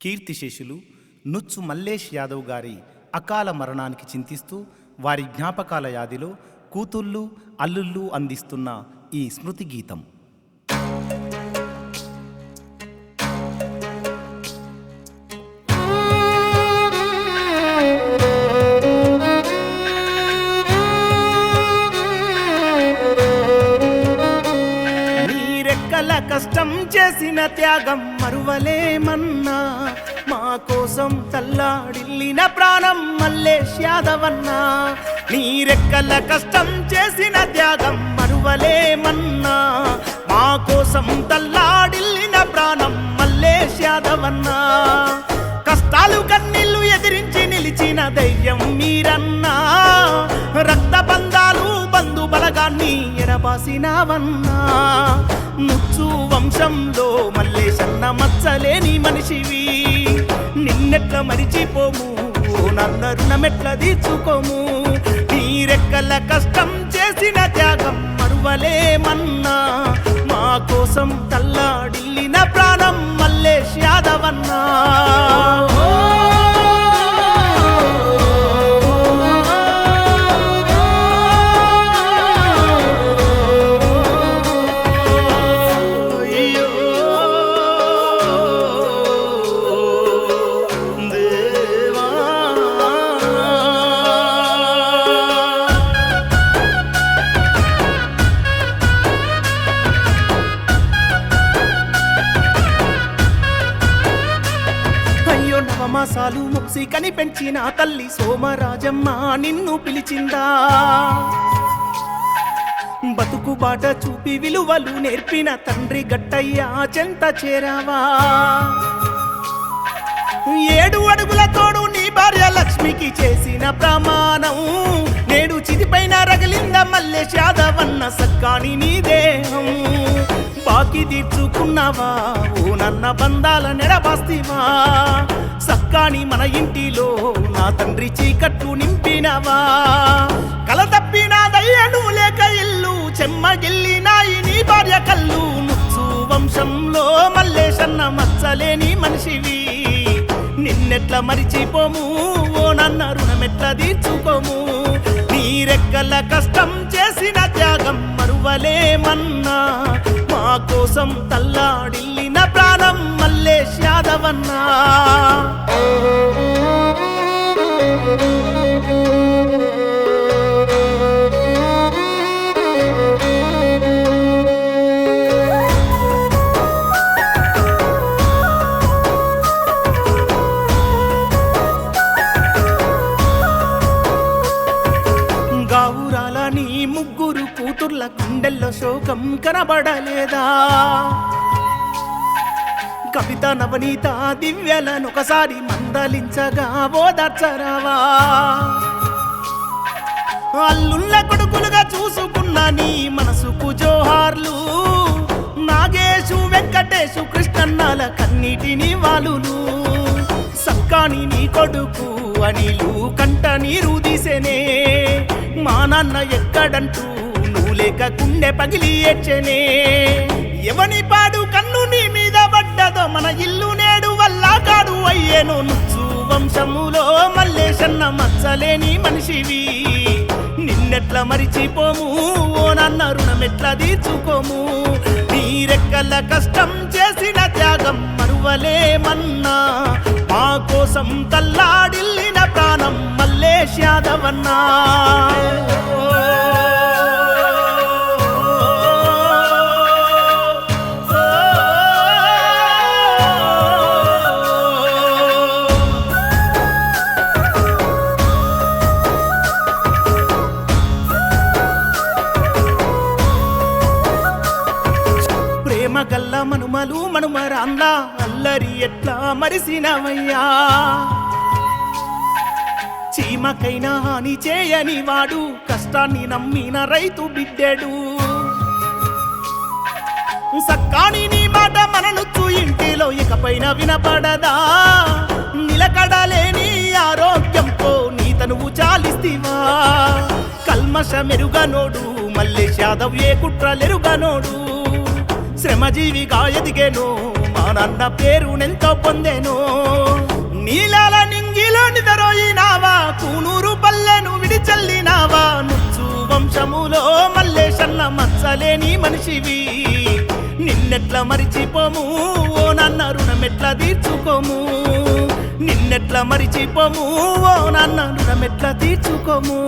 కీర్తిశేషులు నుచ్చు మల్లేష్ యాదవ్ గారి అకాల మరణానికి చింతిస్తూ వారి జ్ఞాపకాల యాదిలో కూతుళ్ళు అల్లుళ్ళు అందిస్తున్న ఈ స్మృతి గీతం నీరెక్కల కష్టం చేసిన త్యాగం మరువలేమన్నా. మా కోసం తల్లాడిల్లిన ప్రాణం మల్లేష్ యాదవన్నా నీరెక్కల కష్టం చేసిన త్యాగం మరువలేమన్నా. మా కోసం తల్లాడిల్లిన ప్రాణం మల్లేష్ యాదవన్నా కష్టాలు కన్నీళ్ళు ఎదిరించి నిలిచిన ధైర్యం మీరన్నా. ఎడబాసినావన్నా ముచ్చు వంశంలో మల్లేశన్న మచ్చలేని మనిషివి. నిన్నెట్ల మరిచిపోము నన్న రుణమెట్ల తీర్చుకోము. నీరెక్కల కష్టం చేసిన త్యాగం మరువలేమన్నా. మా కోసం తల్లాడిల్లిన ప్రాణం మల్లేష్ యాదవన్నా. నవమాసాలు ముక్సి కని పెంచిన తల్లి సోమరాజమ్మ నిన్ను పిలిచిందా. బతుకు బాట చూపి విలువలు నేర్పిన తండ్రి గట్టయ్యా చెంత చేరావా. ఏడు అడుగుల తోడు నీ భార్య లక్ష్మికి చేసిన ప్రమాణం. నేడు చిదిపైన రగిలింద మల్లె శాదవన్న సక్కాని నీ దేహం. బాకి తీర్చుకున్నావా? ఓ నన్న బంధాల నెడబాస్తివా కాని మన ఇంటిలో నా తండ్రి చీకట్లు నింపినవా? కల తప్పిన దయ్యను లేక ఇల్లు చెమ్మగిల్లినాయి నీ భార్య కళ్ళు. నుచ్చు వంశంలో మల్లేశన్న మచ్చలేని మనిషివి. నిన్నెట్ల మరిచిపోము ఓ నన్న రుణమెట్ల తీర్చుకోము. నీరెక్కల కష్టం చేసిన త్యాగం మరువలేమన్నా. మా కోసం తల్లాడిల్లిన ప్రా మల్లేష్ యాదవన్నా గావురాల నీ ముగ్గురు కూతుర్ల గుండెల్లో శోకం కనబడలేదా? కవిత నవనీత దివ్యలను ఒకసారి మందలించగా ఓదార్చరావా అల్లుళ్ళ కొడుకులుగా చూసుకున్న నీ మనసుకు జోహార్లు నాగేశు వెంకటేశు కృష్ణన్నల కన్నీటిని వాలులు. సక్కాని నీ కొడుకు అనిలు కంట నీరు తీసెనే మా నాన్న ఎక్కడంటూ నువ్వు లేక గుండె పగిలి ఎచ్చనే ఎవని పాడు కాడు నుచ్చు వంశములో మల్లేశన్న మచ్చలేని మనిషివి. నిన్నెట్లా మరిచిపోము ఓ నాన్న రుణమెట్ల తీర్చుకోము. నీరెక్కల కష్టం చేసిన త్యాగం మరువలేమన్నా. మా కోసం తల్లాడిల్లిన ప్రాణం మల్లేష్ యాదవన్నా. మనుమగల్ల గల్ల మనుమలు మనుమరాంద అల్లరి ఎట్లా మరిసినవయ్యా? చీమకైనా హాని చేయని వాడు కష్టాన్ని నమ్మిన రైతు బిడ్డెడు. సక్కాని నీ మాట మననుచ్చు ఇంటిలో ఇకపైన వినపడదా? నిలకడలేని ఆరోగ్యంతో నీ తనువు చాలిస్తివా? కల్మష మెరుగనోడు మల్లేష్ యాదవ్ ఏ కుట్రలెరుగనోడు? శ్రమజీవిగా ఎదిగేను మా నాన్న పేరునెంతో పొందేను. నీలాల నింగిలో నిదరోయినావా? కూనూరు పల్లెను విడిచల్లినావా? నుచ్చు వంశములో మల్లేశన్న మచ్చలేని మనిషివి. నిన్నెట్ల మరిచిపోము ఓ నాన్న రుణమెట్లా తీర్చుకోము. నిన్నెట్ల మరిచిపోము ఓ నాన్న రుణమెట్లా తీర్చుకోము.